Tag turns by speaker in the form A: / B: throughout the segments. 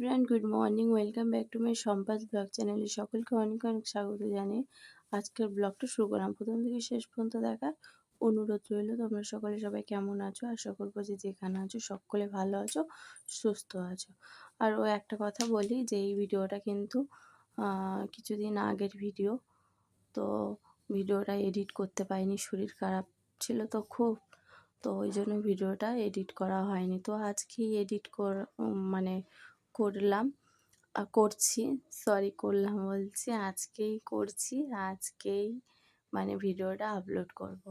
A: Friend good morning welcome back to my সম্পাস blog চ্যানেলে সকলকে অনেক অনেক স্বাগত জানিয়ে আজকের ব্লগটা শুরু করলাম। প্রথম থেকে শেষ পর্যন্ত দেখার অনুরোধ রইল। তোমরা সকলে সবাই কেমন আছো? আশা করব যে যেখানে আছো সকলে ভালো আছো, সুস্থ আছো। আর ও একটা কথা বলি যে, এই ভিডিওটা কিন্তু কিছুদিন আগের ভিডিও। তো ভিডিওটা এডিট করতে পারিনি, শরীর খারাপ ছিল তো খুব। তো ওই জন্য ভিডিওটা এডিট করা হয়নি। তো আজকেই এডিট কর মানে করলাম। করছি সরি করলাম বলছি, আজকেই করছি, আজকেই মানে ভিডিওটা আপলোড করব।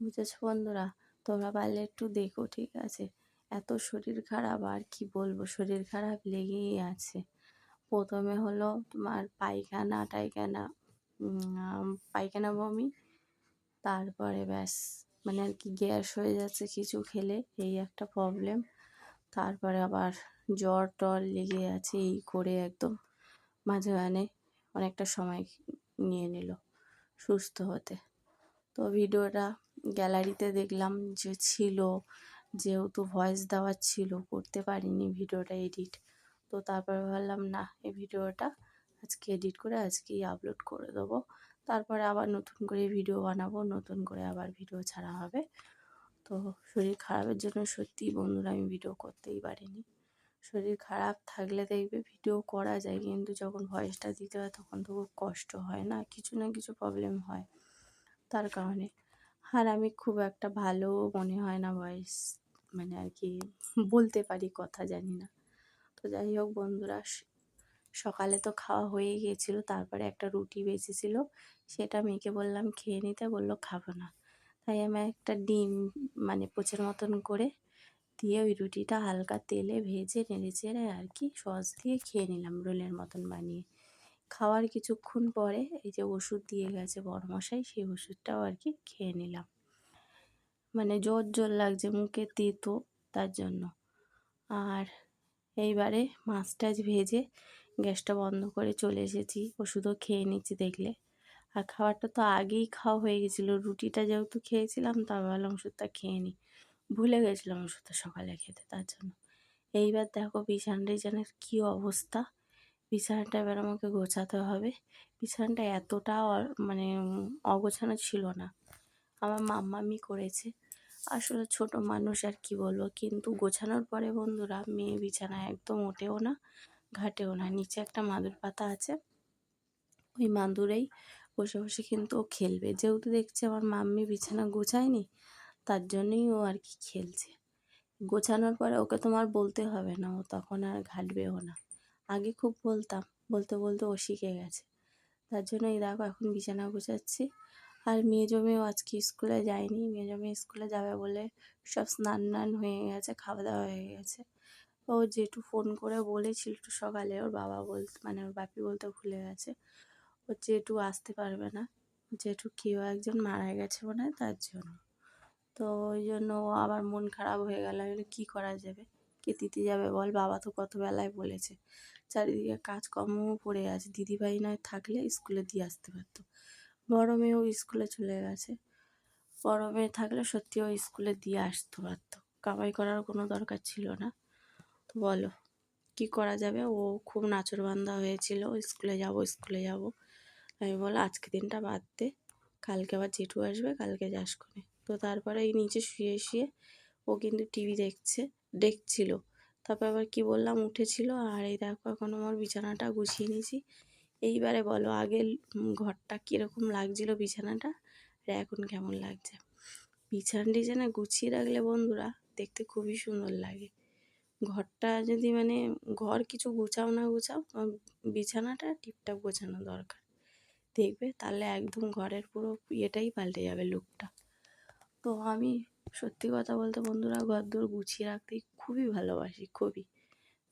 A: বুঝেছ বন্ধুরা? তোমরা পারলে একটু দেখো, ঠিক আছে? এত শরীর খারাপ, আর কি বলব? শরীর খারাপ লেগেই আছে। প্রথমে হলো তোমার পায়খানা টাইখানা পায়খানা বমি, তারপরে ব্যাস। মানে আর কি গ্যাস হয়ে যাচ্ছে কিছু খেলে, এই একটা প্রবলেম তারপরে আবার জ্বর টর লেগে আছে, এই করে একদম মাঝখানে অনেকটা সময় নিয়ে নিল সুস্থ হতে। তো ভিডিওটা গ্যালারিতে দেখলাম যে ছিল, যেহেতু ভয়েস দেওয়ার ছিল, করতে পারিনি ভিডিওটা এডিট তো তারপরে ভাবলাম, না, এই ভিডিওটা আজকে এডিট করে আজকেই আপলোড করে দেবো। তারপরে আবার নতুন করে ভিডিও বানাবো, নতুন করে আবার ভিডিও ছাড়া হবে। তো শরীর খারাপের জন্য সত্যিই বন্ধুরা আমি ভিডিও করতেই পারিনি। শরীর খারাপ থাকলে দেখবে ভিডিও করা যায়, কিন্তু যখন ভয়েসটা দিতে হয় তখন তো খুব কষ্ট হয় না, কিছু না কিছু প্রবলেম হয় তার কারণে। আর আমি খুব একটা ভালো মনে হয় না ভয়েস মানে আর কি বলতে পারি কথা জানি না। তো যাই হোক বন্ধুরা সকালে তো খাওয়া হয়ে গিয়েছিল, তারপরে একটা রুটি বেঁচেছিলো, সেটা মেয়েকে বললাম খেয়ে নিতে, বলল খাব না। তাই আমি একটা ডিম মানে পোচের মতন করে দিয়ে ওই রুটিটা হালকা তেলে ভেজে, নেড়ে চেড়ে আর কি সস দিয়ে খেয়ে নিলাম রোলের মতন বানিয়ে। খাওয়ার কিছুক্ষণ পরে এই যে ওষুধ দিয়ে গেছে বড়মশাই, সেই ওষুধটাও আর কি খেয়ে নিলাম। মানে জোর জোর লাগছে মুখে তেতো তার জন্য। আর এইবারে মাছ টাছ ভেজে গ্যাসটা বন্ধ করে চলে এসেছি, ওষুধও খেয়ে নিচ্ছি দেখলে। আর খাবারটা তো আগেই খাওয়া হয়ে গেছিল। রুটিটা যেহেতু খেয়েছিলাম তা ভাবলাম ওষুধটা খেয়ে নিই। ভুলে গেছিলাম ওষুধটা সকালে খেতে, তার জন্য। এইবার দেখো বিছানা টিছানার কী অবস্থা। বিছানাটা এবার আমাকে গোছাতে হবে। বিছানাটা এতটা মানে অগোছানো ছিল না। আমার মাম্মামি করেছে। আসলে ছোট মানুষ আর কি বলব, কিন্তু গোছানোর পরে বন্ধুরা, মেয়ে বিছানা একদম ওঠেও না, ঘাটেও না। নিচে একটা মাদুর পাতা আছে। ওই মাদুরেই বসে বসে কিন্তু ও খেলবে। যেহেতু দেখছে আমার মাম্মি বিছানা গোছায়নি, তার জন্যই ও আর কি খেলছে। গোছানোর পরে ওকে তোমার বলতে হবে না, ও তখন আর ঘাটবেও না। আগে খুব বলতাম, বলতে বলতে ও শিখে গেছে। তার জন্য এই দেখো এখন বিছানা গোছাচ্ছি। আর মেয়ে জমেও আজকে স্কুলে যায়নি, মেয়ে জমে স্কুলে যাবে বলে সব স্নান টান হয়ে গেছে খাওয়া দাওয়া হয়ে গেছে। ও যেটু ফোন করে বলেছিল একটু সকালে, ওর বাবা বল মানে ওর বাপি বলতে ভুলে গেছে। ও যেটু আসতে পারবে না। যেটু কেউ একজন মারা গেছে মনে হয়, তার জন্য। তো ওই জন্য ও আবার মন খারাপ হয়ে গেল। আমি কী করা যাবে? কে দিতে যাবে বল? বাবা তো কত বেলায় বলেছে। চারিদিকে কাজকর্মও পড়ে আছে। দিদিভাই নয় থাকলে স্কুলে দিয়ে আসতে পারতো। বড় মেয়েও স্কুলে চলে গেছে। বড় মেয়ে থাকলে সত্যি ও স্কুলে দিয়ে আসতে পারতো। কামাই করার কোনো দরকার ছিল না। তো বলো, কি করা যাবে? ও খুব নাচরবান্ধা হয়েছিল। স্কুলে যাব স্কুলে যাব। আমি বলো আজকে দিনটা বাদ দে। কালকে আবার জেঠু আসবে, কালকে যাস করে তো তারপরে এই নিচে শুয়ে শুয়ে ও কিন্তু টিভি দেখছে, দেখছিল। তারপর আবার কি বললাম, উঠেছিল। আর এই দেখো, এখন আমার বিছানাটা গুছিয়ে নিয়েছি। এইবারে বলো আগে ঘরটা কীরকম লাগছিল বিছানাটা? আর এখন কেমন লাগছে? বিছানা টিছানা গুছিয়ে রাখলে বন্ধুরা, দেখতে খুবই সুন্দর লাগে। ঘরটা যদি মানে ঘর কিছু গুছাও না গুছাও বিছানাটা টিপটাপ গোছানো দরকার। দেখবে তাহলে একদম ঘরের পুরো ইয়েটাই পাল্টে যাবে লুকটা তো আমি সত্যি কথা বলতে বন্ধুরা ঘরদোর গুছিয়ে রাখতে খুবই ভালোবাসি, খুবই।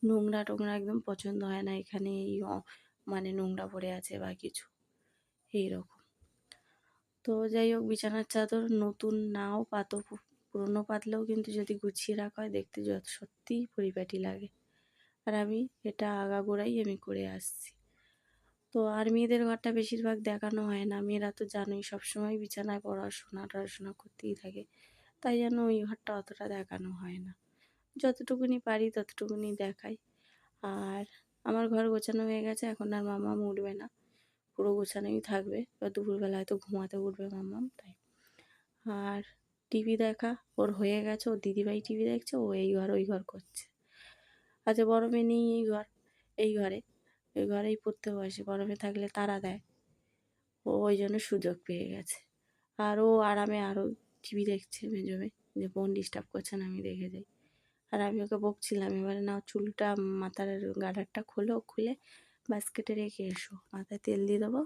A: নোংরা টোংরা একদম পছন্দ হয় না এখানে এই মানে নোংরা পড়ে আছে বা কিছু, এইরকম। তো যাই হোক, বিছানার চাদর নতুন নাও পাতো পুরনো পাতলেও কিন্তু যদি গুছিয়ে রাখা হয় দেখতে যত সত্যিই পরিপাটি লাগে। আর আমি এটা আগাগোড়াই আমি করে আসছি। তো আর মেয়েদের ঘরটা বেশিরভাগ দেখানো হয় না। মেয়েরা তো জানোই সবসময় বিছানায় পড়াশোনা, টড়াশোনা করতেই থাকে। তাই যেন ওই ঘরটা অতটা দেখানো হয় না। যতটুকুনি পারি ততটুকুনি দেখাই। আর আমার ঘর গোছানো হয়ে গেছে, এখন আর মামাম উঠবে না। পুরো গোছানোই থাকবে। এবার দুপুরবেলা হয়তো ঘুমাতে উঠবে মামাম তাই। আর টিভি দেখা, ওর হয়ে গেছে, ওর দিদিভাই টিভি দেখছে, ও এই ঘর, ওই ঘর করছে। আচ্ছা বড় মেয়ে নেই এই ঘর, এই ঘরে। ওই ঘরেই পড়তে বসে। গরমে থাকলে তারা দেয়। ও ওই জন্য সুযোগ পেয়ে গেছে। আর ও আরামে আরও টিভি দেখছে মেজমে। যে বোন ডিস্টার্ব করছে না আমি দেখে যাই আর আমি ওকে বকছিলাম, এবারে না চুলটা মাথার গাডারটা খোলো, খুলে বাস্কেটে রেখে এসো। মাথায় তেল দিয়ে দেবো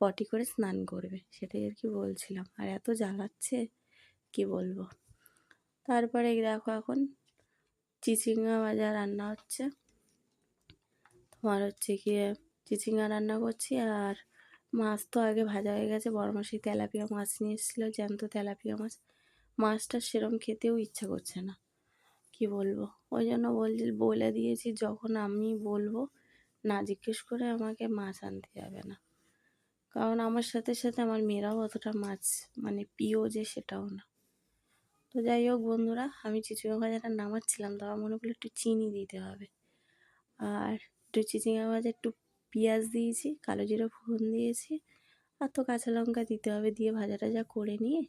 A: পটি করে স্নান করবে। সেটাই আর কি বলছিলাম। আর এত জ্বালাচ্ছে, কি বলব? তারপরে দেখো এখন চিচিঙ্গা ভাজা রান্না হচ্ছে। তোমার হচ্ছে গিয়ে চিচিঙ্গা রান্না করছি আর মাছ তো আগে ভাজা হয়ে গেছে। বড় মাসি তেলাপিয়া মাছ নিয়ে এসেছিল, জ্যান্ত তেলাপিয়া মাছ। মাছটা সেরম খেতেও ইচ্ছা করছে না, কি বলব? ওই জন্য বল বলে দিয়েছি, যখন আমি বলব, না জিজ্ঞেস করে আমাকে মাছ আনতে যাবে না। কারণ আমার সাথে সাথে আমার মেয়েরাও অতটা মাছ মানে প্রিয় যে সেটাও না। তো যাই হোক বন্ধুরা, আমি চিচিঙ্গা ভাজাটা নামাচ্ছিলাম তো আমার মনে করল একটু চিনি দিতে হবে। আর একটু চিচিঙ্গা ভাজা একটু পেঁয়াজ দিয়েছি, কালো জিরে ফোড়ন দিয়েছি, আর তো কাঁচা লঙ্কা দিতে হবে দিয়ে ভাজাটা যা করে নিয়ে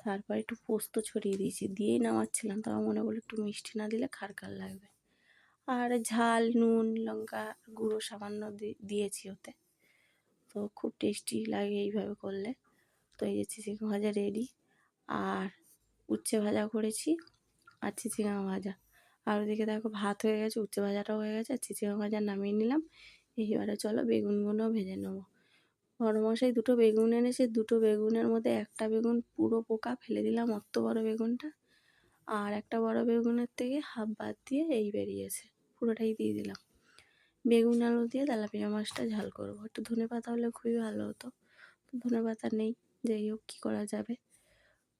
A: তারপর একটু পোস্ত ছড়িয়ে দিয়েছি। দিয়েই নামাচ্ছিলাম, তো মনে করল একটু মিষ্টি না দিলে খারকার লাগবে। আর ঝাল, নুন, লঙ্কা গুঁড়ো সামান্য দিয়েছি ওতে। তো খুব টেস্টি লাগে এইভাবে করলে। তো এই যে চিচিঙ্গা ভাজা রেডি। আর উচ্ছে ভাজা করেছি, আর চিচিঙ্গা ভাজা। আর ওদিকে দেখো ভাত হয়ে গেছে, উচ্ছে ভাজাটাও হয়ে গেছে, আর চিচিঙ্গা ভাজা নামিয়ে নিলাম। এইবারে চলো বেগুনগুলো ভেজে নেব। বড়মশাই দুটো বেগুন এনেছে, দুটো বেগুনের মধ্যে একটা বেগুন পুরো পোকা, ফেলে দিলাম অত বড় বেগুনটা। আর একটা বড় বেগুনের থেকে হাফ বাদ দিয়ে এই বেরিয়েছে, পুরোটাই দিয়ে দিলাম। বেগুন, আলু দিয়ে তেলাপিয়া মাছটা ঝাল করব। একটু ধনে পাতা হলে খুবই ভালো হতো ধনে পাতা নেই, যাই হোক, কী করা যাবে?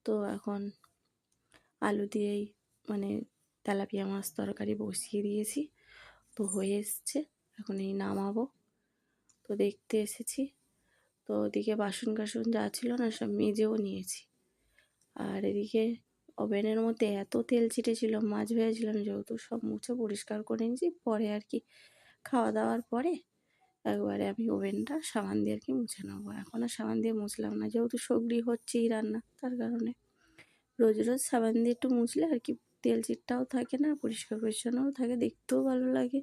A: তো এখন আলু দিয়েই মানে তেলাপিয়া মাছ তরকারি বসিয়ে দিয়েছি। তো হয়ে এসছে, এখন এই নামাবো। তো দেখতে এসেছি। তো ওদিকে বাসন কাসন যা ছিল না, সব মেজেও নিয়েছি। আর এদিকে ওভেনের মধ্যে এত তেল ছিটেছিল, মাছ ভেজেছিলাম যেহেতু সব মুছে পরিষ্কার করে নিয়েছি, পরে আর কি খাওয়া দাওয়ার পরে একবারে আমি ওভেনটা সাবান দিয়ে আর কি মুছে নেব। এখন আর সাবান দিয়ে মুছলাম না, যেহেতু সবরি হচ্ছেই রান্না, তার কারণে। রোজ রোজ সাবান দিয়ে একটু মুছলে আর কি তেল চিটটাও থাকে না, পরিষ্কার পরিচ্ছন্নও থাকে, দেখতেও ভালো লাগে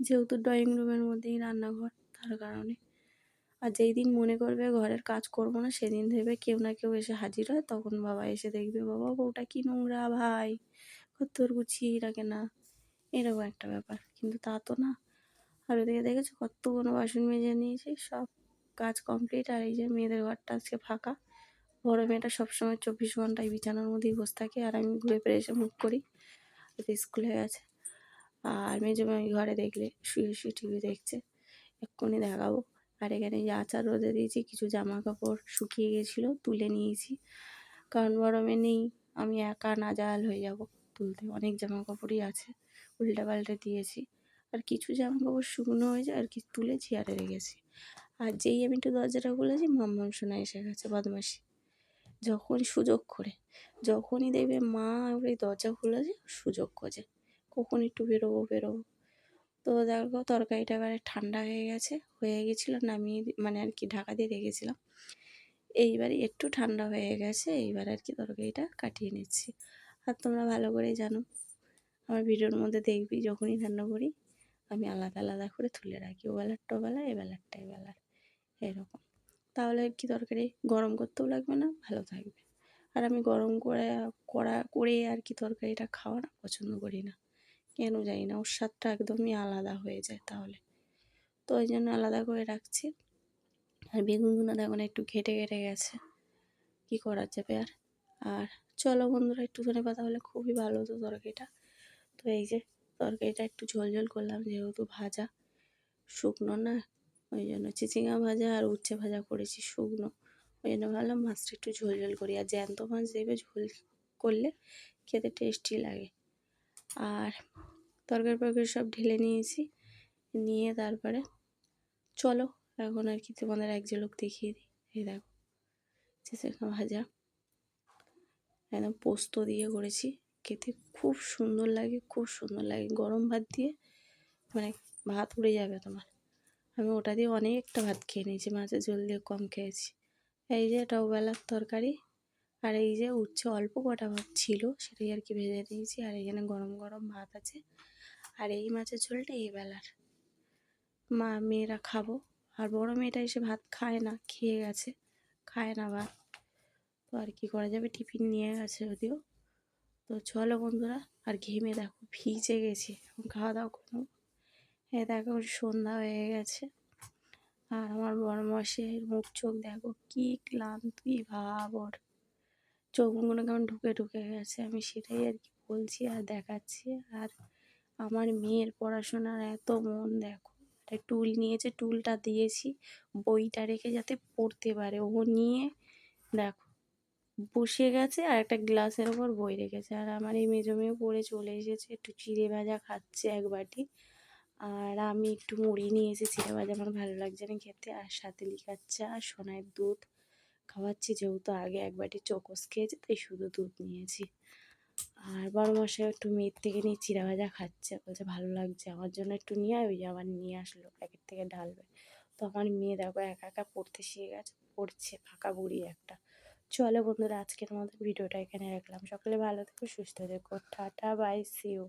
A: যেহেতু ড্রয়িং রুমের মধ্যেই রান্নাঘর তার কারণে। আর যেই দিন মনে করবে ঘরের কাজ করব না, সেদিন ভেবে কেউ না কেউ এসে হাজির হয়, তখন বাবা এসে দেখবে, বাবা, বউটা কি নোংরা, ভাই? কত গুছিয়ে রাখে না এরকম একটা ব্যাপার, কিন্তু তা তো না। আর ওদিকে দেখেছ কত কোনো বাসন মেজে নিয়েছি, সব কাজ কমপ্লিট আর এই যে মেয়েদের ঘরটা আজকে ফাঁকা। বড় মেয়েটা সবসময় চব্বিশ ঘন্টায় বিছানার মধ্যেই বসে থাকে আর আমি ঘুরে ফিরে এসে মুখ করি। স্কুল হয়ে গেছে। আর মেজো মেয়ে ঘরে দেখলে, শুয়ে শুয়ে টিভি দেখছে। এক্ষুনি দেখাবো। আর এখানে যে আচার রোদে দিয়েছি, কিছু জামা কাপড় শুকিয়ে গেছিল, তুলে নিয়েছি। কারণ গরমে নেই, আমি একা নাজাল হয়ে যাব তুলতে। অনেক জামা কাপড়ই আছে উল্টা পাল্টে দিয়েছি। আর কিছু জামা কাপড় শুকনো হয়েছে আর কি তুলে চেয়ারে রেখেছি। আর যেই আমি একটু দরজাটা খুলেছি, মাম্মাম শোনা এসে গেছে বদমাসি যখন সুযোগ করে, যখনই দেখবে মা ওই দরজা খুলেছে সুযোগ খোঁজে, কখন একটু বেরোবো বেরোবো। তো দেখো তরকারিটা এবারে ঠান্ডা হয়ে গেছে, হয়ে গেছিল নামিয়ে মানে আর কি ঢাকা দিয়ে রেখেছিলাম। এইবারে একটু ঠান্ডা হয়ে গেছে, এইবার আর কি তরকারিটা কাটিয়ে নিচ্ছি। আর তোমরা ভালো করেই জানো, আমার ভিডিওর মধ্যে দেখবি যখনই রান্না করি, আমি আলাদা আলাদা করে তুলে রাখি ও বেলারটা বেলা এ বেলারটা এ বেলার এরকম। তাহলে কি তরকারি গরম করতেও লাগবে না, ভালো থাকবে। আর আমি গরম করে, করা, করে আর কি তরকারিটা খাওয়া না পছন্দ করি না। কেন জানি না, ওর স্বাদটা একদমই আলাদা হয়ে যায় তাহলে। তো ওই জন্য আলাদা করে রাখছি। আর বেগুনগুলো দেখো না একটু ঘেটে ঘেটে গেছে। কি করা যাবে আর? আর চলো বন্ধুরা একটু ধনে পাতা হলে খুবই ভালো হতো তরকারিটা। তো এই যে তরকারিটা একটু ঝোল ঝোল করলাম, যেহেতু ভাজা। শুকনো না ওই জন্য চিচিঙ্গা ভাজা আর উচ্ছে ভাজা করেছি শুকনো। ওই জন্য ভাবলাম মাছটা একটু ঝোল ঝোল করি। আর জ্যান্ত মাছ দেবে ঝোল করলে খেতে টেস্টি লাগে। আর তরকারি ফরকারি সব ঢেলে নিয়েছি। নিয়ে তারপরে চলো, এখন আর কি তোমাদের এক ঝলক দেখিয়ে দিই। এই দেখো, চিচিঙ্গা ভাজা একদম পোস্ত দিয়ে করেছি। খেতে খুব সুন্দর লাগে, খুব সুন্দর লাগে। গরম ভাত দিয়ে মানে ভাত উড়ে যাবে তোমার। আমি ওটা দিয়ে অনেকটা ভাত খেয়ে নিয়েছি মাছের ঝোল দিয়ে কম খেয়েছি। এই যে এটাও বেলার তরকারি, আর এই যে উচ্ছে অল্প কটা ভাত ছিল, সেটাই আর কি ভেজে দিয়েছি আর এখানে গরম গরম ভাত আছে, আর এই মাছের ঝোলটা এই বেলার। মা, মেয়েরা খাব। আর বড় মেয়েটা এসে ভাত খায় না, খেয়ে গেছে, খায় না ভাত। তো আর কি করা যাবে? টিফিন নিয়ে গেছে যদিও। তো চলো বন্ধুরা, আর ঘেমে দেখো, ভিজে গেছে। খাওয়া দাওয়া করব। এ দেখো সন্ধ্যা হয়ে গেছে। আর আমার বড় মশাইয়ের মুখ চোখ দেখো কি ক্লান্তি ভাব ওর। চোখগুলো কেমন ঢুকে ঢুকে গেছে, আমি সেটাই আর কি বলছি আর দেখাচ্ছি। আর আমার মেয়ের পড়াশোনার এত মন দেখো, একটা টুল নিয়েছে, টুলটা দিয়েছি, বইটা রেখে যাতে পড়তে পারে। ও নিয়ে দেখো বসে গেছে আর একটা গ্লাসের ওপর বই রেখেছে। আর আমার এই মেজো মেয়ে পড়ে চলে এসেছে, একটু চিড়ে ভাজা খাচ্ছে এক বাটি। আর আমি একটু মুড়ি নিয়ে এসেছি চিড়ে ভাজা আমার ভালো লাগছে না খেতে। আর সাথে লিকার চা আর সোনার দুধ খাওয়াচ্ছি, যেহেতু আগে এক বাটি চোকস খেয়েছে, তাই শুধু দুধ নিয়েছি। আর বারো মশাই একটু মেয়ের থেকে নিয়ে চিড়া ভাজা খাচ্ছে, বলছে, ভালো লাগছে, আমার জন্য একটু নিয়ে ওই যে আবার নিয়ে আসলো, প্যাকেট থেকে ঢালবে। তো আমার মেয়ে দেখো একা একা পড়তে শিখে গেছে, পড়ছে, ফাঁকা বুড়ি একটা। চলো বন্ধুরা, আজকের মতো ভিডিওটা এখানে রাখলাম। সকলে ভালো থেকো, সুস্থ থেকো। Tata bye see you